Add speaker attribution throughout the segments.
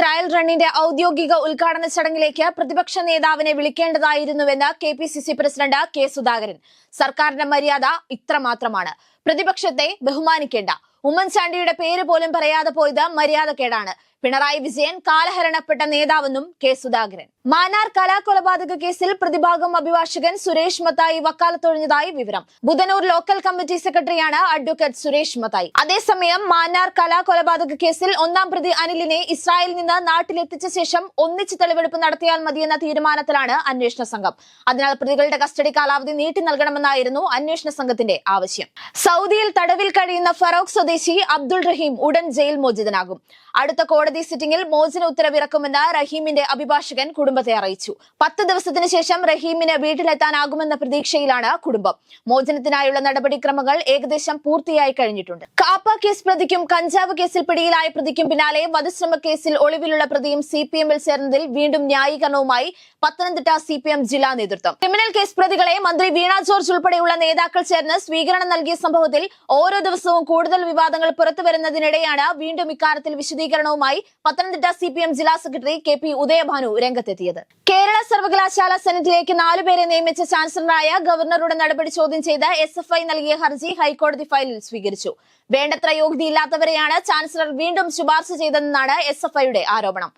Speaker 1: Trial റണ്ണിന്റെ ഔദ്യോഗിക ഉദ്ഘാടന ചടങ്ങിലേക്ക് പ്രതിപക്ഷ നേതാവിനെ വിളിക്കേണ്ടതായിരുന്നുവെന്ന് K P C C president K Sudhakaran. സർക്കാരിന്റെ മര്യാദ ഇത്രമാത്രമാണ്. പ്രതിപക്ഷത്തെ ബഹുമാനിക്കേണ്ട. ഉമ്മൻചാണ്ടിയുടെ പേര് പോലും പറയാതെ പോയത് മര്യാദക്കേടാണ്. പിണറായി വിജയൻ കാലഹരണപ്പെട്ട നേതാവെന്നും കെ സുധാകരൻ. മാന്നാർ കലാകൊലപാതക കേസിൽ പ്രതിഭാഗം അഭിഭാഷകൻ സുരേഷ് മത്തായി വക്കാലത്തൊഴിഞ്ഞതായി വിവരം. ബുധനൂർ ലോക്കൽ കമ്മിറ്റി സെക്രട്ടറിയാണ് അഡ്വക്കേറ്റ് സുരേഷ് മത്തായി. അതേസമയം മാന്നാർ കലാകൊലപാതക കേസിൽ ഒന്നാം പ്രതി അനിലിനെ ഇസ്രായേലിൽ നിന്ന് നാട്ടിലെത്തിച്ച ശേഷം ഒന്നിച്ച് തെളിവെടുപ്പ് നടത്തിയാൽ മതിയെന്ന തീരുമാനത്തിലാണ് അന്വേഷണ സംഘം. അതിനാൽ പ്രതികളുടെ കസ്റ്റഡി കാലാവധി നീട്ടി നൽകണമെന്നായിരുന്നു അന്വേഷണ സംഘത്തിന്റെ ആവശ്യം. സൗദിയിൽ തടവിൽ കഴിയുന്ന ഫറോക്ക് സ്വദേശി അബ്ദുൾ റഹീം ഉടൻ ജയിൽ മോചിതനാകും. അടുത്ത കോടതി സിറ്റിംഗിൽ മോചന ഉത്തരവിറക്കുമെന്ന് റഹീമിന്റെ അഭിഭാഷകൻ കുടുംബത്തെ അറിയിച്ചു. പത്ത് ദിവസത്തിന് ശേഷം റഹീമിന് വീട്ടിലെത്താനാകുമെന്ന പ്രതീക്ഷയിലാണ് കുടുംബം. മോചനത്തിനായുള്ള നടപടിക്രമങ്ങൾ ഏകദേശം പൂർത്തിയായി കഴിഞ്ഞിട്ടുണ്ട്. കാപ്പ കേസ് പ്രതിക്കും കഞ്ചാവ് കേസിൽ പിടിയിലായ പ്രതിക്കും പിന്നാലെ വധശ്രമ കേസിൽ ഒളിവിലുള്ള പ്രതിയും സി പി എമ്മിൽ ചേർന്നതിൽ വീണ്ടും ന്യായീകരണവുമായി പത്തനംതിട്ട സി പി എം ജില്ലാ നേതൃത്വം. ക്രിമിനൽ കേസ് പ്രതികളെ മന്ത്രി വീണ ജോർജ് ഉൾപ്പെടെയുള്ള നേതാക്കൾ ചേർന്ന് സ്വീകരണം നൽകിയ സംഭവത്തിൽ ഓരോ ദിവസവും കൂടുതൽ വിവാദങ്ങൾ പുറത്തുവരുന്നതിനിടെയാണ് വീണ്ടും ഇക്കാര്യത്തിൽ വിശദീകരണവുമായി പത്തനംതിട്ട സി പി എം ജില്ലാ സെക്രട്ടറി കെ പി ഉദയഭാനു രംഗത്തെത്തിയത്. കേരള സർവകലാശാല സെനറ്റിലേക്ക് നാലുപേരെ നിയമിച്ച ചാൻസലറായ ഗവർണറുടെ നടപടി ചോദ്യം ചെയ്ത എസ് എഫ് ഐ നൽകിയ ഹർജി ഹൈക്കോടതി ഫയലിൽ സ്വീകരിച്ചു. വേണ്ടത്ര യോഗ്യതയില്ലാത്തവരെയാണ് ചാൻസലർ വീണ്ടും ശുപാർശ ചെയ്തതെന്നാണ് എസ് എഫ് ഐയുടെ ആരോപണം.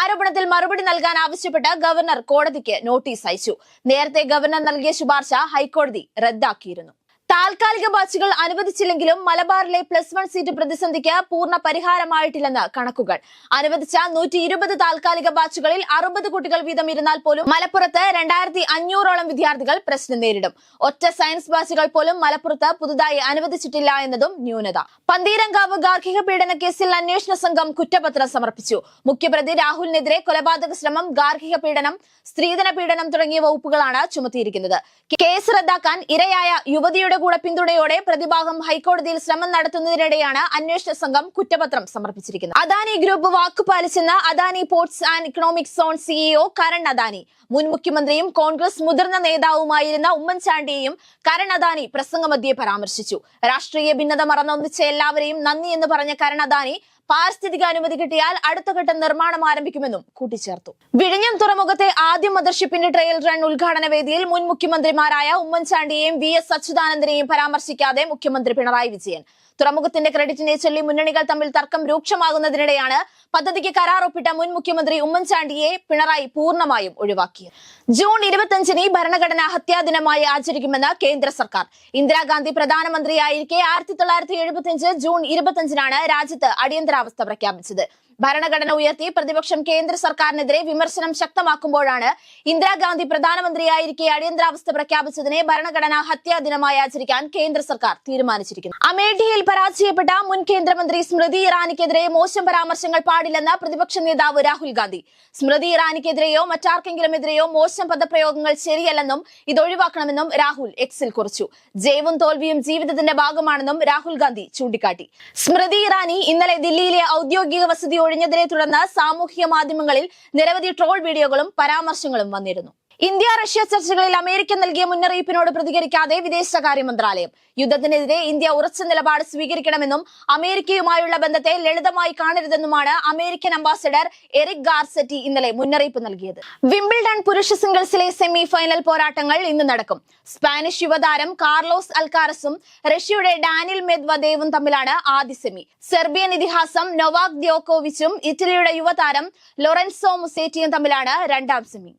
Speaker 1: ആരോപണത്തിൽ മറുപടി നൽകാൻ ആവശ്യപ്പെട്ട് ഗവർണർ കോടതിക്ക് നോട്ടീസ് അയച്ചു. നേരത്തെ ഗവർണർ നൽകിയ ശുപാർശ ഹൈക്കോടതി റദ്ദാക്കിയിരുന്നു. താൽക്കാലിക ബാച്ചുകൾ അനുവദിച്ചില്ലെങ്കിലും മലബാറിലെ പ്ലസ് വൺ സീറ്റ് പ്രതിസന്ധിക്ക് പൂർണ പരിഹാരമായിട്ടില്ലെന്ന് കണക്കുകൾ. അനുവദിച്ച നൂറ്റി ഇരുപത് താൽക്കാലിക ബാച്ചുകളിൽ അറുപത് കുട്ടികൾ വീതം ഇരുന്നാൽ പോലും മലപ്പുറത്ത് രണ്ടായിരത്തി അഞ്ഞൂറോളം വിദ്യാർത്ഥികൾ പ്രശ്നം നേരിടും. ഒറ്റ സയൻസ് ബാച്ചുകൾ പോലും മലപ്പുറത്ത് പുതുതായി അനുവദിച്ചിട്ടില്ല എന്നതും ന്യൂനത. പന്തീരങ്കാവ് ഗാർഹിക പീഡന കേസിൽ അന്വേഷണ സംഘം കുറ്റപത്രം സമർപ്പിച്ചു. മുഖ്യപ്രതി രാഹുലിനെതിരെ കൊലപാതക ശ്രമം ഗാർഹിക പീഡനം സ്ത്രീധന പീഡനം തുടങ്ങിയ വകുപ്പുകളാണ് ചുമത്തിയിരിക്കുന്നത്. കേസ് റദ്ദാക്കാൻ ഇരയായ യുവതിയുടെ കൂടെ പിന്തുണയോടെ പ്രതിഭാഗം ഹൈക്കോടതിയിൽ ശ്രമം നടത്തുന്നതിനിടെയാണ് അന്വേഷണ സംഘം കുറ്റപത്രം സമർപ്പിച്ചിരിക്കുന്നത്. Adani group വാക്കുപാലിച്ചെന്ന് Adani ports and economic zone CEO Karan Adani മുൻ മുഖ്യമന്ത്രിയും കോൺഗ്രസ് മുതിർന്ന നേതാവുമായിരുന്ന ഉമ്മൻചാണ്ടിയെയും കരൺ അദാനി പ്രസംഗമധ്യേ പരാമർശിച്ചു. രാഷ്ട്രീയ ഭിന്നത മറന്നൊന്നിച്ച എല്ലാവരെയും നന്ദി എന്ന് പറഞ്ഞ കരൺ അദാനി പാരിസ്ഥിതിക അനുമതി കിട്ടിയാൽ അടുത്ത ഘട്ടം നിർമ്മാണം ആരംഭിക്കുമെന്നും കൂട്ടിച്ചേർത്തു. വിഴിഞ്ഞം തുറമുഖത്തെ ആദ്യ മദർഷിപ്പിന്റെ ട്രയൽ റൺ ഉദ്ഘാടന വേദിയിൽ മുൻ മുഖ്യമന്ത്രിമാരായ ഉമ്മൻചാണ്ടിയെയും വി എസ് അച്യുതാനന്ദനെയും പരാമർശിക്കാതെ മുഖ്യമന്ത്രി പിണറായി വിജയൻ. തുറമുഖത്തിന്റെ ക്രെഡിറ്റിനെ ചൊല്ലി മുന്നണികൾ തമ്മിൽ തർക്കം രൂക്ഷമാകുന്നതിനിടെയാണ് പദ്ധതിക്ക് കരാർ ഒപ്പിട്ട മുൻ മുഖ്യമന്ത്രി ഉമ്മൻചാണ്ടിയെ പിണറായി പൂർണമായും ഒഴിവാക്കിയത്. ജൂൺ ഇരുപത്തിയഞ്ചിന് ഭരണഘടനാ ഹത്യാ ദിനമായി ആചരിക്കുമെന്ന് കേന്ദ്ര സർക്കാർ. ഇന്ദിരാഗാന്ധി പ്രധാനമന്ത്രിയായിരിക്കെ ആയിരത്തി തൊള്ളായിരത്തി എഴുപത്തിയഞ്ച് ജൂൺ ഇരുപത്തിയഞ്ചിനാണ് രാജ്യത്ത് അടിയന്തരാവസ്ഥ പ്രഖ്യാപിച്ചത്. ഭരണഘടന ഉയർത്തി പ്രതിപക്ഷം കേന്ദ്ര സർക്കാരിനെതിരെ വിമർശനം ശക്തമാക്കുമ്പോഴാണ് ഇന്ദിരാഗാന്ധി പ്രധാനമന്ത്രിയായിരിക്കെ അടിയന്തരാവസ്ഥ പ്രഖ്യാപിച്ചതിനെ ഭരണഘടനാ ഹത്യാ ദിനമായി ആചരിക്കാൻ കേന്ദ്ര സർക്കാർ തീരുമാനിച്ചിരിക്കുന്നു. അമേഠിയിൽ പരാജയപ്പെട്ട മുൻ കേന്ദ്രമന്ത്രി സ്മൃതി ഇറാനിക്കെതിരെ മോശം പരാമർശങ്ങൾ പാടില്ലെന്ന് പ്രതിപക്ഷ നേതാവ് രാഹുൽ ഗാന്ധി. സ്മൃതി ഇറാനിക്കെതിരെയോ മറ്റാർക്കെങ്കിലും എതിരെയോ മോശം പദപ്രയോഗങ്ങൾ ശരിയല്ലെന്നും ഇതൊഴിവാക്കണമെന്നും രാഹുൽ എക്സിൽ കുറിച്ചു. ജയവും തോൽവിയും ജീവിതത്തിന്റെ ഭാഗമാണെന്നും രാഹുൽ ഗാന്ധി ചൂണ്ടിക്കാട്ടി. സ്മൃതി ഇറാനി ഇന്നലെ ദില്ലിയിലെ ഔദ്യോഗിക വസതി ഒഴിഞ്ഞതിനെ തുടർന്ന് സാമൂഹിക മാധ്യമങ്ങളിൽ നിരവധി ട്രോൾ വീഡിയോകളും പരാമർശങ്ങളും വന്നിരുന്നു. ഇന്ത്യ റഷ്യ ചർച്ചകളിൽ അമേരിക്ക നൽകിയ മുന്നറിയിപ്പിനോട് പ്രതികരിക്കാതെ വിദേശകാര്യ മന്ത്രാലയം. യുദ്ധത്തിനെതിരെ ഇന്ത്യ ഉറച്ച നിലപാട് സ്വീകരിക്കണമെന്നും അമേരിക്കയുമായുള്ള ബന്ധത്തെ ലളിതമായി കാണരുതെന്നുമാണ് അമേരിക്കൻ അംബാസിഡർ എറിക് ഗാർസെറ്റി ഇന്നലെ മുന്നറിയിപ്പ് നൽകിയത്. വിംബിൾഡൺ പുരുഷ സിംഗിൾസിലെ സെമി ഫൈനൽ പോരാട്ടങ്ങൾ ഇന്ന് നടക്കും. സ്പാനിഷ് യുവതാരം കാർലോസ് അൽക്കാരസും റഷ്യയുടെ ഡാനിൽ മെദ്വദേവും തമ്മിലാണ് ആദ്യ സെമി. സെർബിയൻ ഇതിഹാസം നൊവാക് ദ്യോക്കോവിച്ചും ഇറ്റലിയുടെ യുവതാരം ലൊറൻസോ മുസേറ്റിയും തമ്മിലാണ് രണ്ടാം സെമി.